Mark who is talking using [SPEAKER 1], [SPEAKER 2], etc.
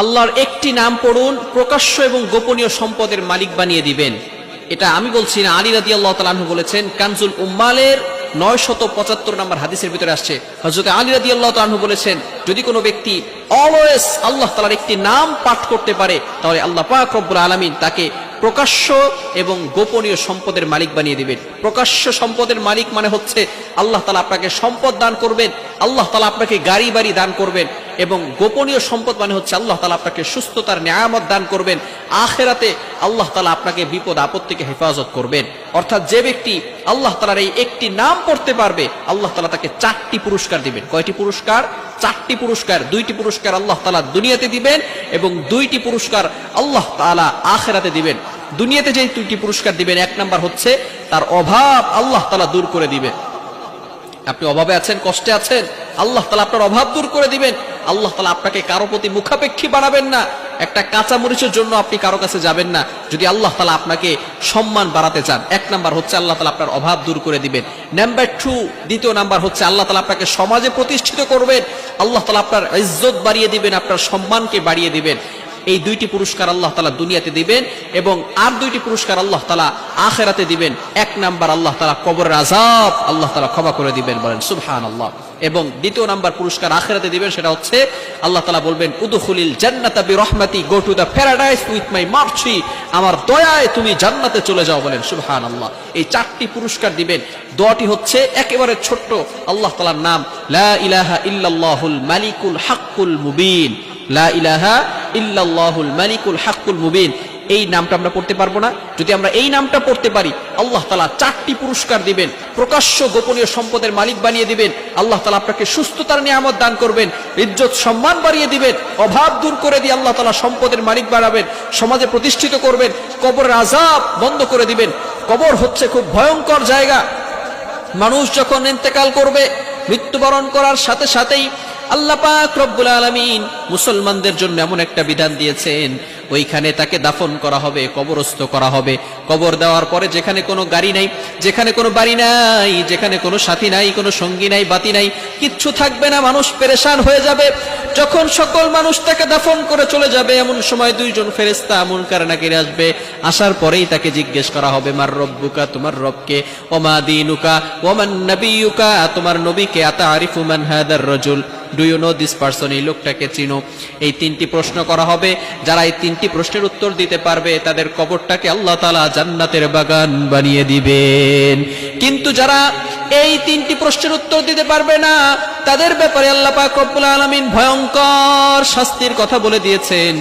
[SPEAKER 1] আল্লাহর একটি নাম পড়ুন, প্রকাশ্য এবং গোপনীয় সম্পদের মালিক বানিয়ে দিবেন। এটা আমি বলছি না, আলী রাদি আল্লাহ তালাহু বলেছেন, কানজুল উম্মালের নয় শত পঁচাত্তর নম্বর হাদিসের ভিতরে আসছে। হজরত আলী রাদি আল্লাহ তালাহু বলেছেন, যদি কোনো ব্যক্তি অলওয়েজ আল্লাহ তালার একটি নাম পাঠ করতে পারে, তাহলে আল্লাহ পাক রব্বুল আলমিন তাকে প্রকাশ্য এবং গোপনীয় সম্পদের মালিক বানিয়ে দিবেন। প্রকাশ্য সম্পদের মালিক মানে হচ্ছে, আল্লাহ তালা আপনাকে সম্পদ দান করবেন, আল্লাহ তালা আপনাকে গাড়ি বাড়ি দান করবেন এবং গোপনীয় সম্পদ মানে হচ্ছে আল্লাহ তালা আপনাকে সুস্থতার নিয়ামত দান করবেন। আখেরাতে আল্লাহ তালা আপনাকে বিপদ, আপদ থেকে হেফাজত করবেন। অর্থাৎ যে ব্যক্তি আল্লাহ তালার এই একটি নাম পড়তে পারবে, আল্লাহ তালা তাকে চারটি পুরস্কার দিবেন। কয়টি পুরস্কার? চারটি পুরস্কার। দুইটি পুরস্কার আল্লাহ তালা দুনিয়াতে দিবেন এবং দুইটি পুরস্কার আল্লাহ তালা আখেরাতে দিবেন। দুনিয়াতে যে দুইটি পুরস্কার দিবেন, এক নাম্বার হচ্ছে তার অভাব আল্লাহ তালা দূর করে দিবেন। আপনি অভাবে আছেন, কষ্টে আছেন? আল্লাহ তালা আপনার অভাব দূর করে দিবেন। আল্লাহ তালা আপনাকে কারও প্রতি মুখাপেক্ষী বাড়াবেন না। একটা কাঁচা মরিচের জন্য আপনি কারও কাছে যাবেন না। যদি আল্লাহ তালা আপনাকে সম্মান বাড়াতে চান, এক নাম্বার হচ্ছে আল্লাহ তালা আপনার অভাব দূর করে দিবেন। নাম্বার টু দ্বিতীয় নাম্বার হচ্ছে আল্লাহ তালা আপনাকে সমাজে প্রতিষ্ঠিত করবেন। আল্লাহ তালা আপনার ইজ্জত বাড়িয়ে দিবেন, আপনার সম্মানকে বাড়িয়ে দিবেন। এই দুইটি পুরস্কার আল্লাহ তালা দুনিয়াতে দিবেন এবং আর দুইটি পুরস্কার আল্লাহ তালা আখেরাতে দিবেন। এক নাম্বার আল্লাহ তালা কবরের আজাব আল্লাহ তালা ক্ষমা করে দিবেন বলেন সুবহান আল্লাহ এবং দ্বিতীয় নাম্বার পুরস্কার আখেরাতে দিবেন সেটা হচ্ছে আল্লাহ তালা বলবেন, উদুখুলিল জান্নাতা বি রহমাতি go to the paradise with my mercy, আমার দয়ায় তুমি জান্নাতে চলে যাও বলেন সুবহান আল্লাহ এই চারটি পুরস্কার দিবেন। দোয়াটি হচ্ছে একেবারে ছোট্ট আল্লাহ তালার নাম, লা ইলাহা ইল্লাল্লাহুল মালিকুল হাক্কুল মুবিন। লা ইলাহা ইল্লাল্লাহুল মালিকুল হাক্কুল মুবিন। এই নামটা আমরা পড়তে পারব না। যদি আমরা এই নামটা পড়তে পারি, আল্লাহ তালা চারটি পুরস্কার দিবেন, প্রকাশ্য গোপনীয় সম্পদের মালিক বানিয়ে দিবেন, আল্লাহ তালা আপনাকে সুস্থতার নিয়ামত দান করবেন, ইজ্জত, সম্মান বাড়িয়ে দিবেন, অভাব দূর করে দিয়ে আল্লাহ তালা সম্পদের মালিক বাড়াবেন সমাজে প্রতিষ্ঠিত করবেন কবর আজাব বন্ধ করে দিবেন। কবর হচ্ছে খুব ভয়ঙ্কর জায়গা। মানুষ যখন ইন্তেকাল করবে, মৃত্যুবরণ করার সাথে সাথেই আল্লাহ পাক রব্বুল আলমিন মুসলমানদের জন্য এমন একটা বিধান দিয়েছেন, ওইখানে তাকে দাফন করা হবে, কবরস্থ করা হবে। কবর দেওয়ার পরে যেখানে কোনো গাড়ি নাই, যেখানে কোনো বাড়ি নাই, যেখানে কোনো সাথী নাই, কোনো সঙ্গী নাই, বাতি নাই, কিচ্ছু থাকবে না, মানুষ পেরেশান হয়ে যাবে। যখন সকল মানুষ তাকে দাফন করে চলে যাবে, এমন সময় দুইজন ফেরেস্তা এমন কারণাকিরে আসবে। আসার পরেই তাকে জিজ্ঞেস করা হবে, মার রব্বুকা, তোমার রবকে? ওমা দিনুকা? ওমান নবিয়ুকা? তোমার নবীকে আতা আরিফু মান হাদার রজুল? ডু ইউ নো দিস এই লোকটাকে চিনো। এই তিনটি প্রশ্ন করা হবে। যারা এই তিনটি প্রশ্নের উত্তর দিতে পারবে, তাদের কবরটাকে আল্লাহ তালা জান্নাতের বাগান বানিয়ে দিবেন। কিন্তু যারা এই তিনটি প্রশ্নের উত্তর দিতে পারবে না তাদের ব্যাপারে আল্লাহ পাক রব্বুল আলামিন ভয়ঙ্কর শাস্তির কথা বলে দিয়েছেন।